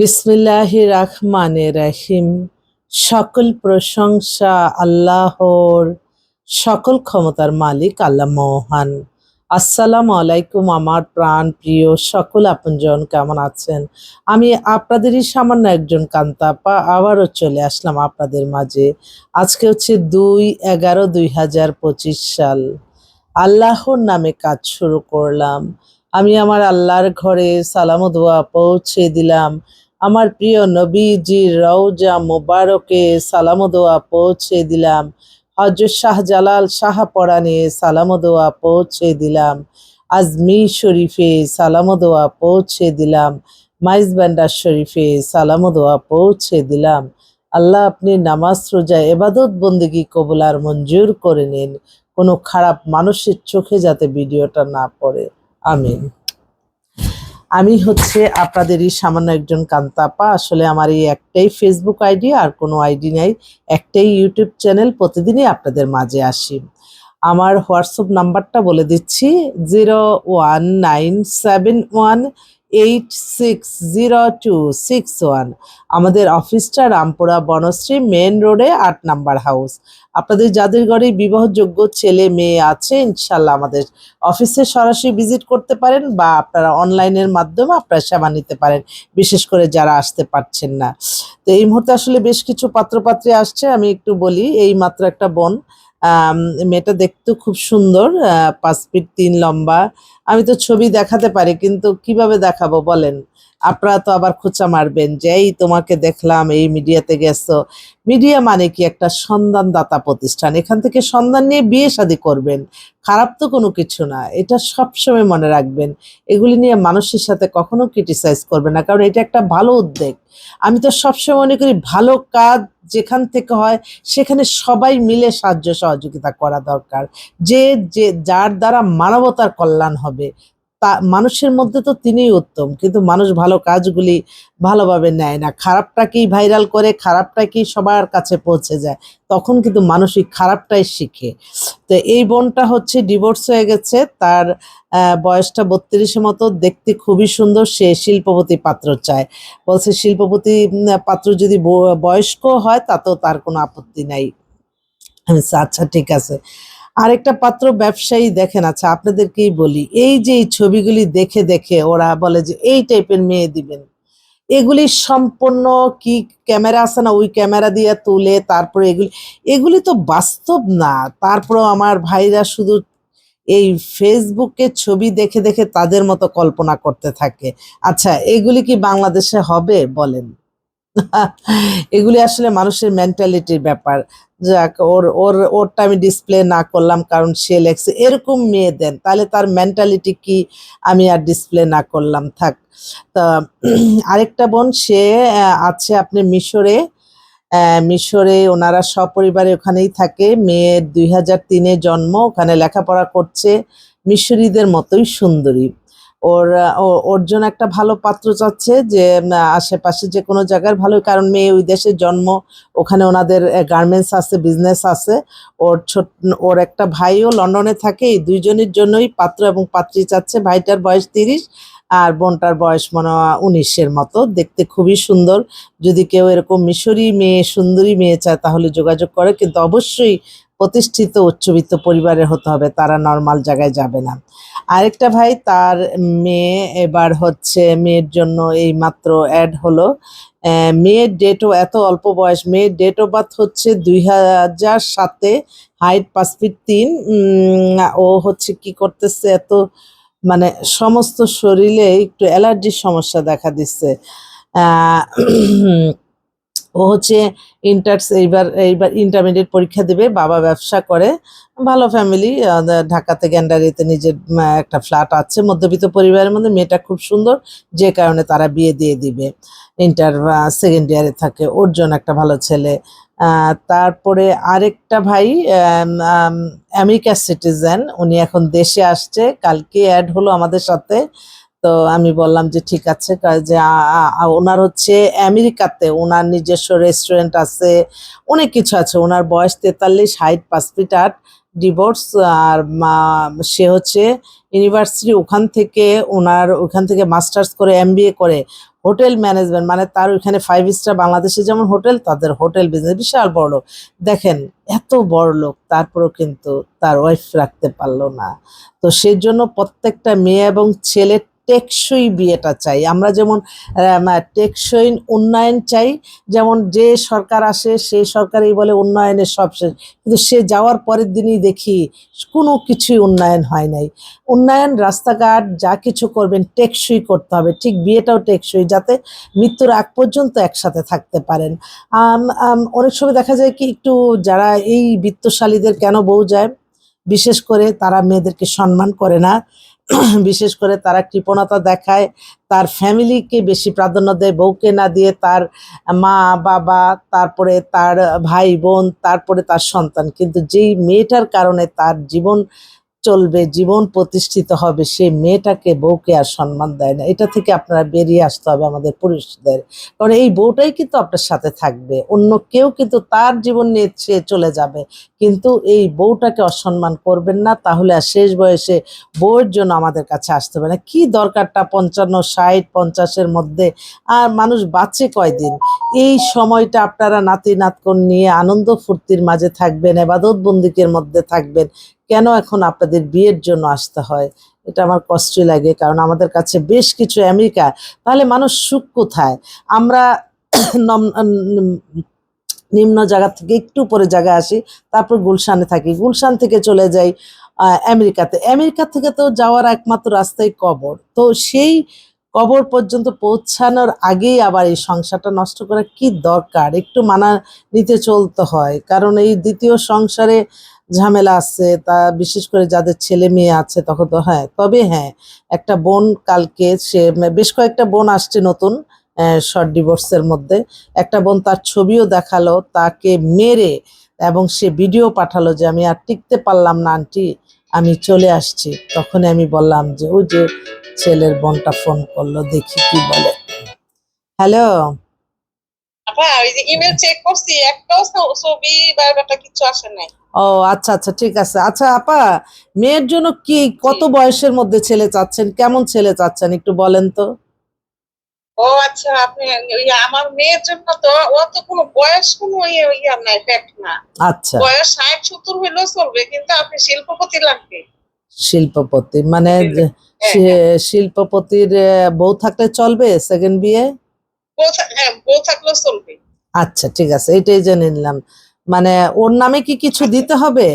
বিসমিল্লাহ রহমানে রহিম। সকল প্রশংসা আল্লাহর, সকল ক্ষমতার মালিক আল্লাহ মহান। আসসালামু আলাইকুম আমার প্রাণ প্রিয় সকল আপনজন, কেমন আছেন? আমি আপনাদেরই সামান্য একজন কান্তাপা, আবারও চলে আসলাম আপনাদের মাঝে। আজকে হচ্ছে দুই এগারো দুই হাজার পঁচিশ সাল। আল্লাহর নামে কাজ শুরু করলাম। আমি আমার আল্লাহর ঘরে সালাম দোয়া পৌঁছে দিলাম। আমার প্রিয় নবীজির রওজা মোবারকে সালাম দোয়া পৌঁছে দিলাম। হজরত শাহজালাল শাহ পরাণে সালাম দোয়া পৌঁছে দিলাম। আজমি শরীফে সালাম দোয়া পৌঁছে দিলাম। মাইজ বান্ডার শরীফে সালাম দোয়া পৌঁছে দিলাম। আল্লাহ আপনি নামাজ, রোজা এবাদত বন্দিগি, কবুল আর মঞ্জুর করে নিন। কোনো খারাপ মানুষের চোখে যাতে ভিডিওটা না পড়ে। আমিন। আমি হচ্ছে আপনাদেরই সামান্য একজন কান্তাপা। আসলে আমার এই একটাই ফেসবুক আইডি, আর কোনো আইডি নাই। একটাই ইউটিউব চ্যানেল প্রতিদিনই আপনাদের মাঝে আসি। আমার হোয়াটসঅ্যাপ নাম্বারটা বলে দিচ্ছি zero one nine seven one eight six zero two six one আমাদের অফিসটা রামপুরা বনশ্রী মেন রোডে আট নাম্বার হাউস। আপনাদের যাদের ঘরে বিবাহযোগ্য ছেলে মেয়ে আছে ইনশাল্লাহ আমাদের অফিসে সরাসরি ভিজিট করতে পারেন বা আপনারা অনলাইনের মাধ্যমে আপনারা সেবা নিতে পারেন, বিশেষ করে যারা আসতে পারছেন না। তো এই মুহূর্তে আসলে বেশ কিছু পাত্রপাত্রী আসছে, আমি একটু বলি, এই মাত্র একটা বোন। মেয়েটা দেখতে খুব সুন্দর পাঁচ ফিট তিন লম্বা। আমি তো ছবি দেখাতে পারি, কিন্তু কীভাবে দেখাবো বলেন? আপনারা তো আবার খোঁচা মারবেন যে, এই তোমাকে দেখলাম, এই মিডিয়াতে গেছো। মিডিয়া মানে কি? একটা সন্ধানদাতা প্রতিষ্ঠান। এখান থেকে সন্ধান নিয়ে বিয়ে শাদী করবেন। খারাপ তো কোনো কিছু না। এটা সবসময় মনে রাখবেন। এগুলি নিয়ে মানুষের সাথে কখনো ক্রিটিসাইজ করবেন না, কারণ এটা একটা ভালো উদ্যোগ। আমি তো সবসময় মনে করি, ভালো কাজ যেখান থেকে হয়, সেখানে সবাই মিলে সাহায্য সহযোগিতা করা দরকার। যে যে, যার দ্বারা মানবতার কল্যাণ হবে তা মানুষের মধ্যে তো তিনিই উত্তম, কিন্তু মানুষ ভালো কাজগুলি ভালোভাবে নেয় না। খারাপটাকেই ভাইরাল করে খারাপটাকেই সবার কাছে পৌঁছে যায়? তখন কিন্তু মানসিক খারাপটাই শিখে। তো এই বোনটা হচ্ছে ডিভোর্স হয়ে গেছে, তার বয়সটা বত্রিশের মতো, দেখতে খুবই সুন্দর, সে শিল্পপতি পাত্র চায়। বলছে শিল্পপতি পাত্র যদি বয়স্ক হয়, তাতেও তার কোনো আপত্তি নাই। আচ্ছা ঠিক আছে। আরেকটা পাত্র ব্যবসায়ী দেখেন আচ্ছা আপনাদেরকেই বলি, এই যে এই ছবিগুলি দেখে দেখে ওরা বলে যে এই টাইপের মেয়ে দিবেন। এগুলি সম্পূর্ণ কি ক্যামেরা আছে না? ওই ক্যামেরা দিয়ে তুলে তারপরে এগুলি এগুলি তো বাস্তব না। তারপরেও আমার ভাইরা শুধু এই ফেসবুকে ছবি দেখে দেখে তাদের মতো কল্পনা করতে থাকে। আচ্ছা এগুলি কি বাংলাদেশে হবে বলেন? এগুলি আসলে মানুষের মেন্টালিটির ব্যাপার। যাক, ওর ওর, ওরটা আমি ডিসপ্লে না করলাম কারণ সে লেখছে এরকম মেয়ে দেন, তাহলে তার মেন্টালিটি কি আমি আর ডিসপ্লে না করলাম? থাক। তা, আরেকটা বোন, সে আছে আপনি মিশরে। মিশরে ওনারা সপরিবারে ওখানেই থাকে। মেয়ের দুই হাজার তিনে জন্ম, ওখানে লেখাপড়া করছে। মিশরীদের মতোই সুন্দরী। ওর ওর জন্য একটা ভালো পাত্র চাচ্ছে যে আশেপাশে যে কোনো জায়গার ভালো, কারণ মেয়ে ওই দেশে জন্ম, ওখানে ওনাদের গার্মেন্টস আছে বিজনেস আছে। ওর ছোট, ওর একটা ভাইও লন্ডনে থাকে, এই দুইজনের জন্যই পাত্র এবং পাত্রী চাচ্ছে। ভাইটার বয়স তিরিশ, আর বোনটার বয়স মনে উনিশের মতো। দেখতে খুবই সুন্দর। যদি কেউ এরকম মিশরি মেয়ে, সুন্দরী মেয়ে চায়, তাহলে যোগাযোগ করে। কিন্তু অবশ্যই প্রতিষ্ঠিত উচ্চবিত্ত পরিবারের হতে হবে, তারা নর্মাল জায়গায় যাবে না। আরেকটা ভাই, তার মেয়ে এবার হচ্ছে মেয়ের জন্য এই মাত্র অ্যাড হলো মেয়ের ডেটও এত অল্প বয়স, মেয়ের ডেট অফ বার্থ হচ্ছে দুই হাজার সাতে হাইট পাঁচ ফিট তিন। ও হচ্ছে কি করতেছে, এত মানে সমস্ত শরীরে একটু অ্যালার্জির সমস্যা দেখা দিচ্ছে। ও হচ্ছে ইন্টার্স এইবার এইবার ইন্টারমিডিয়েট পরীক্ষা দেবে, বাবা ব্যবসা করে, ভালো ফ্যামিলি ঢাকাতে গ্যান্ডারিতে নিজের একটা ফ্ল্যাট আছে, মধ্যবিত্ত পরিবারের মধ্যে, মেয়েটা খুব সুন্দর, যে কারণে তারা বিয়ে দিয়ে দিবে। ইন্টার সেকেন্ড ইয়ারে থাকে, ওর জন্য একটা ভালো ছেলে। তারপরে আরেকটা ভাই আমেরিকা সিটিজেন উনি এখন দেশে আসছে, কালকে অ্যাড হলো আমাদের সাথে। তো আমি বললাম যে ঠিক আছে যে ওনার হচ্ছে আমেরিকাতে, ওনার নিজস্ব রেস্টুরেন্ট আছে, অনেক কিছু আছে। ওনার বয়স তেতাল্লিশ হাইট পাঁচ ফিট আট ডিভোর্স আর সে হচ্ছে ইউনিভার্সিটি ওখান থেকে ওনার, ওখান থেকে মাস্টার্স করে এমবিএ করে। হোটেল ম্যানেজমেন্ট মানে তার ওইখানে ফাইভ স্টার বাংলাদেশে যেমন হোটেল, তাদের হোটেল বিজনেস বিশাল বড় লোক। দেখেন, এত বড় লোক, তারপরেও কিন্তু তার ওয়াইফ রাখতে পারল না। তো সেই জন্য প্রত্যেকটা মেয়ে এবং ছেলে টেকসই বিয়েটা চাই। আমরা যেমন টেকসই উন্নয়ন চাই, যেমন যে সরকার আসে সেই সরকারই বলে উন্নয়নের সব শেষ। কিন্তু সে যাওয়ার পরের দিনই দেখি কোনো কিছুই উন্নয়ন হয় নাই। উন্নয়ন, রাস্তাঘাট, যা কিছু করবেন টেকসই করতে হবে। ঠিক বিয়েটাও টেকসই, যাতে মৃত্যুর আগ পর্যন্ত একসাথে থাকতে পারেন। অনেক সময় দেখা যায় কি, একটু যারা এই বিত্তশালীদের কেন বউ যায়, বিশেষ করে তারা মেয়েদেরকে সম্মান করে না। বিশেষ করে তারা কৃপণতা দেখায়, তার ফ্যামিলিকে বেশি প্রাধান্য দেয়, বউকে না দিয়ে তার মা, বাবা, তারপরে তার ভাই বোন, তারপরে তার সন্তান। কিন্তু যেই মেয়েটার কারণে তার জীবন চলবে, জীবন প্রতিষ্ঠিত হবে সেই মেয়েটাকে বউকে আর সম্মান দেয় না। এটা থেকে আপনারা বেরিয়ে আসতে হবে আমাদের পুরুষদের। কারণ এই বউটাই কিন্তু আপনার সাথে থাকবে। অন্য কেউ কিন্তু তার জীবন নিয়ে সে চলে যাবে। কিন্তু এই বউটাকে অসম্মান করবেন না, তাহলে আর শেষ বয়সে বউয়ের জন্য আমাদের কাছে আসতে হবে না। কী দরকারটা পঞ্চান্ন, ষাট, পঞ্চাশের মধ্যে? আর মানুষ বাঁচে কয়দিন? এই সময়টা আপনারা নাতি নাতকন নিয়ে আনন্দ ফুর্তির মাঝে থাকবেন, এবাদত বন্দিকের মধ্যে থাকবেন। কেন এখন আপনাদের বিয়ের জন্য আসতে হয়? এটা আমার কষ্টই লাগে, কারণ আমাদের কাছে বেশ কিছু আমেরিকা। তাহলে মানুষ সুখ কোথায়? আমরা নম- নিম্ন জায়গা থেকে একটু উপরে জায়গায় আসি, তারপর গুলশানে থাকি। গুলশান থেকে চলে যাই আমেরিকাতে। আমেরিকা থেকে তো যাওয়ার একমাত্র রাস্তাই কবর। তো সেই কবর পর্যন্ত পৌঁছানোর আগেই আবার এই সংসারটা নষ্ট করা কি দরকার? একটু মানা নিতে চলতে হয়। কারণ এই দ্বিতীয় সংসারে ঝামেলা আছে, তা বিশেষ করে যাদের ছেলে মেয়ে আছে তখন তো হ্যাঁ তবে হ্যাঁ একটা বোন কালকে সে বেশ কয়েকটা বোন আসছে নতুন শর্ট ডিভোর্সের মধ্যে। একটা বোন তার ছবিও দেখাল, তাকে মেরে এবং সে ভিডিও পাঠালো যে, আমি আর টিকতে পারলাম না আন্টি, আমি চলে আসছি। তখন আমি বললাম যে, ওই যে ছেলের বোনটা ফোন করল, দেখি কি বলে। হ্যালো আপা ওই যে ইমেল চেক করছি একটাও ছবি বা ব্যাপারটা কিছু আসে নাই। ও আচ্ছা আচ্ছা ঠিক আছে। আচ্ছা আপা মেয়ের জন্য কি কত বয়সের মধ্যে ছেলে চাচ্ছেন? কেমন ছেলে চাচ্ছেন? একটু বলেন তো। ও আচ্ছা আপনি আমার মেয়ের জন্য তো ও তো কোনো বয়স কোনো ইয়ে নাই ফ্যাক্ট না। আচ্ছা। বয়স ষাট সত্তর হইলেও চলবে কিন্তু আপনি শিল্পপতি লাগবে। শিল্পপতি মানে হ্যাঁ, শি- শিল্পপতির বউ থাকলে চলবে সেকেন্ড বিয়ে? বউ হ্যাঁ বউ থাকলেও চলবে। আচ্ছা ঠিক আছে এটাই জেনে নিলাম। মানে ওর নামে কি কিছু। দিতে হবে?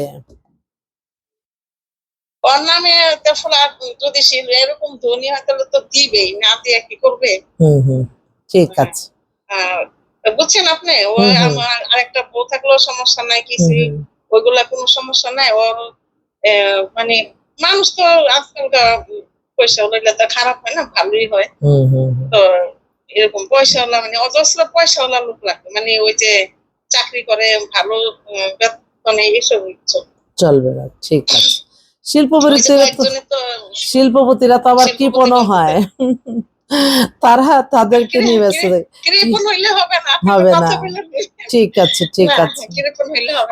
ওর নামে যদি এরকম ধনী হয় তাহলে তো দিবেই না দিয়ে কি করবে? হুম হুম ঠিক আছে। আহ, বুঝছেন আপনি? ও। আমার আরেকটা বউ থাকলেও সমস্যা নাই কিছু। ওইগুলা কোনো সমস্যা নাই। ওর মানে মানুষ তো আজকালকার পয়সা হলে তো খারাপ হয় না ভালোই হয়। হুম, হুম, হুম। তো এরকম পয়সাওয়ালা মানে অজস্র পয়সাওয়ালা লোক লাগবে মানে ওই যে চাকরি করে ভালো বেতনে এসব কিছু চলবে না ঠিক আছে। শিল্পপতিরা তো শিল্পপতিরা তো আবার কৃপণও হয়? তারা তাদেরকে নিয়ে ব্যস্ত হবে না। ঠিক আছে ঠিক আছে।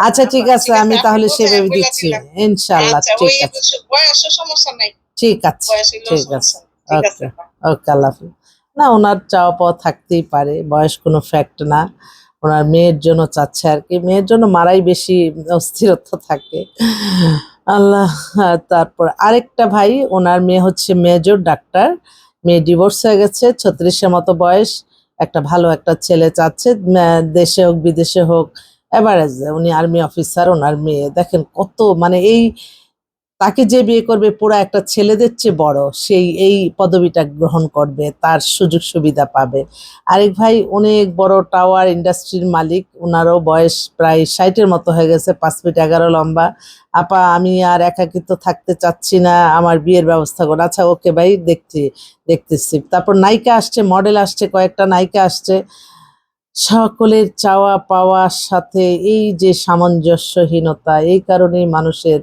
আচ্ছা ঠিক আছে আমি তাহলে সেভাবে দিচ্ছি। ইনশাল্লাহ ঠিক আছে। সমস্যা নাই। ঠিক আছে ঠিক আছে। আছে ওকে আল্লাহ হাফিজ। না, ওনার চাওয়া পাওয়া থাকতেই পারে, বয়স কোনো ফ্যাক্ট না। ওনার মেয়ের জন্য চাচ্ছে আর কি, মেয়ের জন্য মারাই বেশি অস্থিরতা থাকে। আল্লাহ তারপর আরেকটা ভাই, ওনার মেয়ে হচ্ছে মেজর ডাক্তার মেয়ে ডিভোর্স হয়ে গেছে, ছত্রিশের মতো বয়স, একটা ভালো একটা ছেলে চাচ্ছে দেশে হোক, বিদেশে হোক এভারেজ উনি আর্মি অফিসার ওনার মেয়ে। দেখেন কত মানে এই তাকে যে বিয়ে করবে পুরো একটা ছেলেদের চেয়ে বড়, সেই, এই পদবিটা গ্রহণ করবে, তার সুযোগ সুবিধা পাবে। আরেক ভাই অনেক বড় টাওয়ার ইন্ডাস্ট্রির মালিক ওনারও বয়স প্রায় ষাটের মতো হয়ে গেছে, পাঁচ ফিট এগারো লম্বা। আপা, আমি আর একাকিত্ব থাকতে চাচ্ছি না, আমার বিয়ের ব্যবস্থা করো। আচ্ছা ওকে ভাই, দেখছি, দেখতেছি। তারপর নায়িকা আসছে মডেল আসছে, কয়েকটা নায়িকা আসছে। সকলের চাওয়া পাওয়ার সাথে এই যে সামঞ্জস্যহীনতা, এই কারণেই মানুষের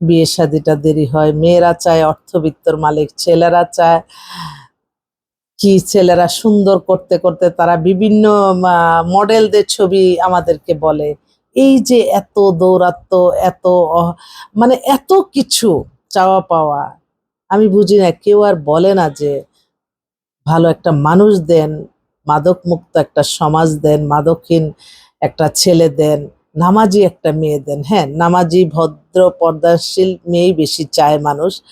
বিয়ে শাদিটা দেরি হয়। মেয়েরা চায় অর্থবিত্তর মালিক, ছেলেরা চায় কি ছেলেরা সুন্দর করতে করতে তারা বিভিন্ন মডেলদের ছবি আমাদেরকে বলে। এই যে এত দৌরাত্ম, এত মানে এত কিছু চাওয়া পাওয়া, আমি বুঝি না, কেউ আর বলে না যে ভালো একটা মানুষ দেন মাদক মুক্ত একটা সমাজ দেন, মাদকহীন একটা ছেলে দেন। নামাজি একটা মেয়ে দেন। হ্যাঁ নামাজি, ভদ্র, পর্দাশীল মেয়েই বেশি চায় মানুষ।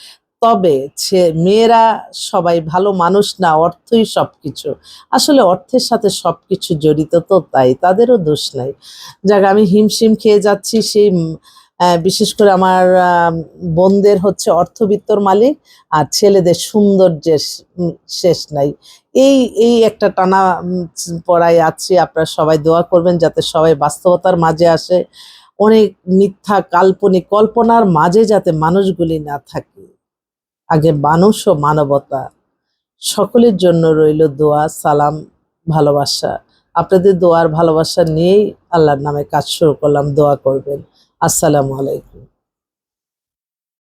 তবে ছে- মেয়েরা সবাই ভালো মানুষ না, অর্থই সবকিছু। আসলে অর্থের সাথে সবকিছু জড়িত তো তাই, তাদেরও দোষ নাই। যাক, আমি হিমশিম খেয়ে যাচ্ছি সেই বিশেষ করে আমার বোনদের হচ্ছে অর্থবিত্তর মালিক আর ছেলেদের সৌন্দর্যের শেষ নাই। এই এই একটা টানা পড়ায় আছি। আপনারা সবাই দোয়া করবেন যাতে সবাই বাস্তবতার মাঝে আসে। অনেক মিথ্যা, কাল্পনিক কল্পনার মাঝে যাতে মানুষগুলি না থাকে। আগে মানুষ ও মানবতা, সকলের জন্য রইল দোয়া, সালাম, ভালোবাসা। আপনাদের দোয়ার ভালোবাসা নিয়েই আল্লাহর নামে কাজ শুরু করলাম। দোয়া করবেন। আসসালামু আলাইকুম।